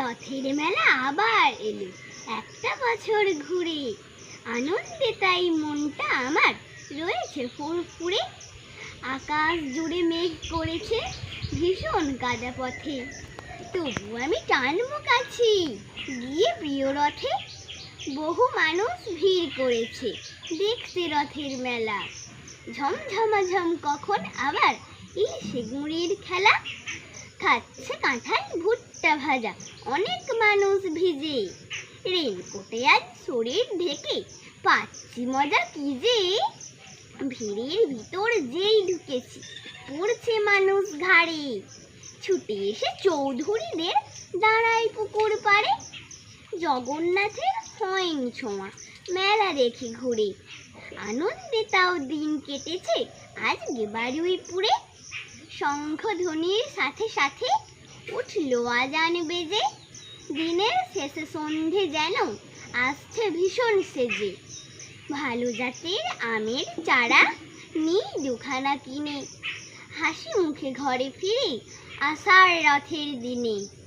রথের মেলা আবার এলো। একটা বছর ঘুরে আনন্দে তাই মনটা আমার রয়েছে ফুরফুরে। আকাশ জুড়ে মেঘ করেছে ভীষণ কাদা পথে। তবু আমি টানবো কাছি গিয়ে প্রিয় রথে। বহু মানুষ ভিড় করেছে দেখতে রথের মেলা। ঝমঝমাঝম কখন আবার এই গুঁড়ির খেলা। খাচ্ছে কাঁঠাল ভুট্টা ভাজা। অনেক মানুষ ভিজে। রেনকোটে আজ শরীর ঢেকে। পাচ্ছি মজা কি যে? ভিড়ের ভিতর যেই ঢুকেছি, পড়ছে মানুষ ঘাড়ে। ছুটে এসে চৌধুরীদের দাঁড়াই পুকুর পাড়ে। জগন্নাথের হয়নি ছোঁয়া, মেলা দেখে ঘুরে। আনন্দে তাও দিন কেটেছে, আজকে বারুইপুরে। শঙ্খধ্বনির সাথে সাথে উঠল আজান বেজে। দিনের শেষে সন্ধে যেন আসছে ভীষণ সেজে। ভালো জাতের আমের চারা নিই দুখানা কিনে। হাসি মুখে ঘরে ফিরে আষাঢ় রথের দিনে।